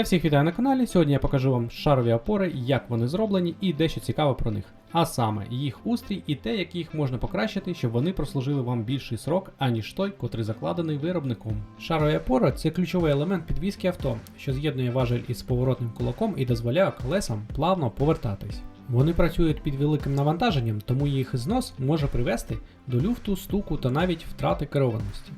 Я всіх вітаю на каналі. Сьогодні я покажу вам шарові опори, як вони зроблені і дещо цікаве про них. А саме їх устрій і те, як їх можна покращити, щоб вони прослужили вам більший срок, аніж той, котрий закладений виробником. Шарова опора це ключовий елемент підвізки авто, що з'єднує важель із поворотним кулаком і дозволяє колесам плавно повертатись. Вони працюють під великим навантаженням, тому їх знос може привести до люфту, стуку та навіть втрати керованості.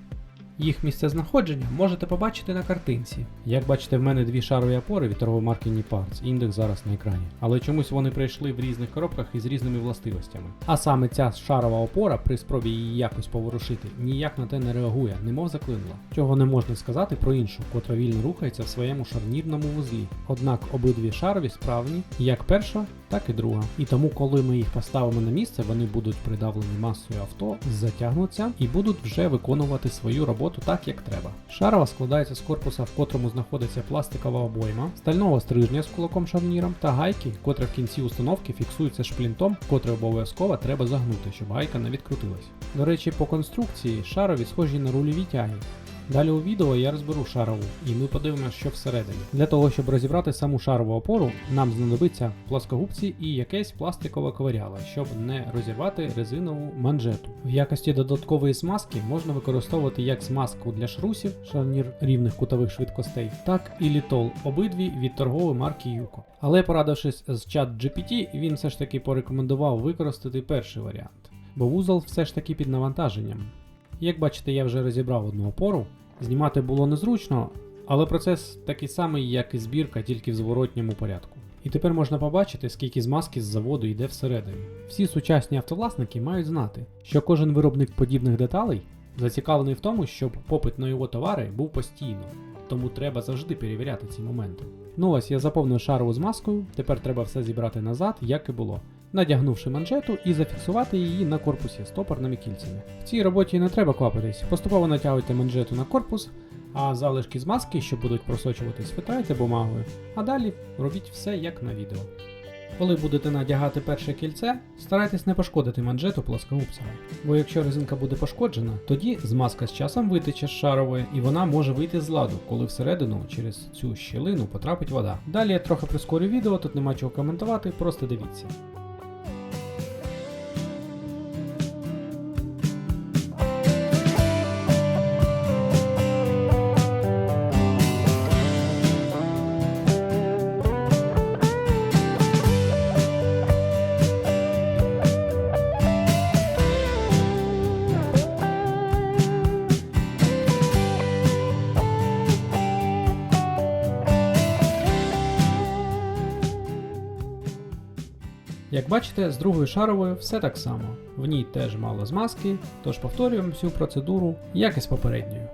Їх місцезнаходження можете побачити на картинці. Як бачите, в мене дві шарові опори від торгової марки Niparts, індекс зараз на екрані. Але чомусь вони прийшли в різних коробках із різними властивостями. А саме ця шарова опора при спробі її якось поворушити ніяк на те не реагує, немов заклинула. Чого не можна сказати про іншу, котра вільно рухається в своєму шарнірному вузлі. Однак обидві шарові справні, як перша, так і друга. І тому, коли ми їх поставимо на місце, вони будуть придавлені масою авто, затягнуться і будуть вже виконувати свою роботу так, як треба. Шарова складається з корпуса, в котрому знаходиться пластикова обойма, стального стрижня з кулаком шарніром та гайки, котра в кінці установки фіксується шплінтом, котре обов'язково треба загнути, щоб гайка не відкрутилась. До речі, по конструкції шарові схожі на рульові тяги. Далі у відео я розберу шарову, і ми подивимося, що всередині. Для того, щоб розібрати саму шарову опору, нам знадобиться плоскогубці і якесь пластикове ковиряло, щоб не розірвати резинову манжету. В якості додаткової смазки можна використовувати як смазку для шрусів, шарнір рівних кутових швидкостей, так і літол, обидві від торгової марки Юко. Але порадившись з чат GPT, він все ж таки порекомендував використати перший варіант, бо вузол все ж таки під навантаженням. Як бачите, я вже розібрав одну опору. Знімати було незручно, але процес такий самий, як і збірка, тільки в зворотньому порядку. І тепер можна побачити, скільки змазки з заводу йде всередині. Всі сучасні автовласники мають знати, що кожен виробник подібних деталей зацікавлений в тому, щоб попит на його товари був постійно, тому треба завжди перевіряти ці моменти. Ну ось я заповнив шарову змазкою, тепер треба все зібрати назад, як і було надягнувши манжету і зафіксувати її на корпусі стопорними кільцями. В цій роботі не треба квапитись, поступово натягуйте манжету на корпус, а залишки з маски, що будуть просочуватись, витирайте бумагою, а далі робіть все як на відео. Коли будете надягати перше кільце, старайтесь не пошкодити манжету плоскогубцями, бо якщо резинка буде пошкоджена, тоді змазка з часом витече з шарової і вона може вийти з ладу, коли всередину через цю щілину потрапить вода. Далі я трохи прискорю відео, тут нема чого коментувати, просто дивіться. Як бачите, з другою шаровою все так само. В ній теж мало змазки, тож повторюємо всю процедуру, як і з попередньою.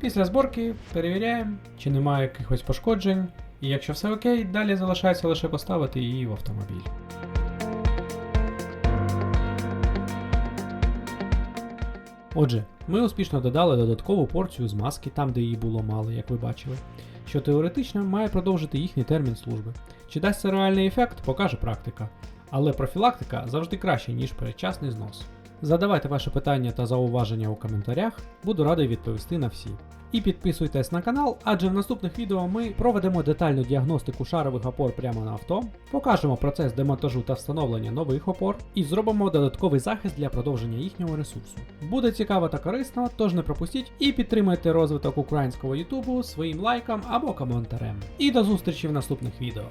Після зборки перевіряємо, чи немає якихось пошкоджень, і якщо все окей, далі залишається лише поставити її в автомобіль. Отже, ми успішно додали додаткову порцію змазки там, де її було мало, як ви бачили, що теоретично має продовжити їхній термін служби. Чи дасть це реальний ефект, покаже практика. Але профілактика завжди краще, ніж передчасний знос. Задавайте ваші питання та зауваження у коментарях, буду радий відповісти на всі. І підписуйтесь на канал, адже в наступних відео ми проведемо детальну діагностику шарових опор прямо на авто, покажемо процес демонтажу та встановлення нових опор і зробимо додатковий захист для продовження їхнього ресурсу. Буде цікаво та корисно, тож не пропустіть і підтримайте розвиток українського ютубу своїм лайком або коментарем. І до зустрічі в наступних відео.